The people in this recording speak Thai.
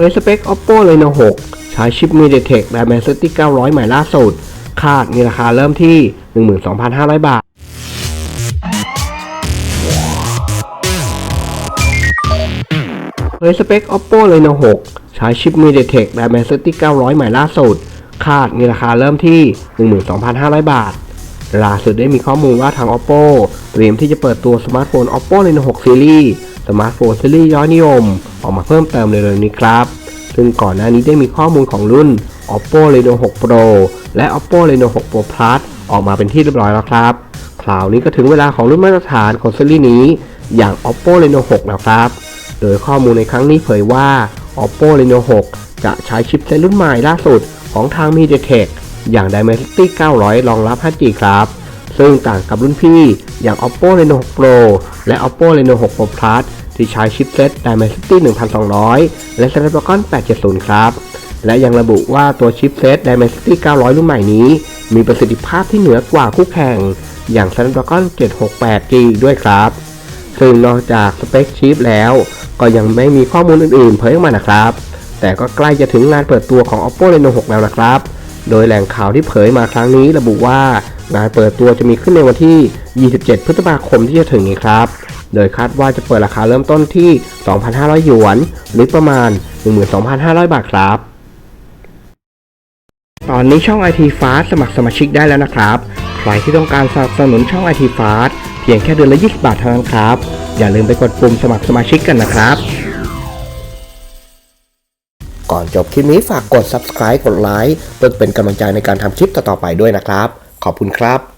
เผยสเปค Oppo Reno 6 ใช้ชิป MediaTek Dimensity 900 ใหม่ล่าสุด คาดมีราคาเริ่มที่ 12,500 บาท เผยสเปค Oppo Reno 6 ใช้ชิป MediaTek Dimensity 900 ใหม่ล่าสุด คาดมีราคาเริ่มที่ 12,500 บาท ล่าสุดได้มีข้อมูลว่าทาง Oppo เตรียมที่จะเปิดตัวสมาร์ทโฟน Oppo Reno 6 Series สมาร์ทโฟนซีรีส์ยอดนิยม ออกมาเพิ่มเติมในเร็วๆนี้ครับ ซึ่งก่อนหน้านี้ได้มีข้อมูลของรุ่น Oppo Reno 6 Pro และ Oppo Reno 6 Pro Plus ออกมาเป็นที่เรียบร้อยแล้วครับ คราวนี้ก็ถึงเวลาของรุ่นมาตรฐานของซีรีส์นี้ อย่าง Oppo Reno 6แล้วครับ โดยข้อมูลในครั้งนี้เผยว่า Oppo Reno 6 จะใช้ชิปเซตรุ่นใหม่ล่าสุดของทาง MediaTek อย่าง Dimensity 900 รองรับ 5G ครับ ซึ่งต่างกับรุ่นพี่อย่าง Oppo Reno 6 Pro และ Oppo Reno 6 Pro Plus ที่ใช้ชิปเซต Dimensity 1200 และ Snapdragon 870 ครับ และยังระบุว่าตัวชิปเซต Dimensity 900 รุ่นใหม่นี้ มีประสิทธิภาพที่เหนือกว่าคู่แข่ง อย่าง Snapdragon 768G ด้วยครับ ซึ่งนอกจากสเปคชิปแล้ว ก็ยังไม่มีข้อมูลอื่นๆ เผยออกมานะครับ แต่ก็ใกล้จะถึงงานเปิดตัวของ Oppo Reno 6 แล้วนะครับ โดยแหล่งข่าวที่เผยมาครั้งนี้ระบุว่า งานเปิดตัวจะมีขึ้นในวันที่ 27 พฤษภาคมที่จะถึงนี้ครับ โดยคาดว่าจะเปิดราคาเริ่มต้นที่ 2,500 หยวน หรือประมาณ 12,500 บาทครับ ตอนนี้ช่อง IT Fast สมัครสมาชิกได้แล้วนะครับ ใครที่ต้องการสนับสนุนช่อง IT Fast เพียงแค่เดือนละ 20 บาทเท่านั้นครับ อย่าลืมไปกดปุ่มสมัครสมาชิกกันนะครับก่อนจบคลิปนี้ฝากกด subscribe กดไลค์เพื่อเป็นกำลังใจในการทำคลิปต่อๆไปด้วยนะครับ ขอบคุณครับ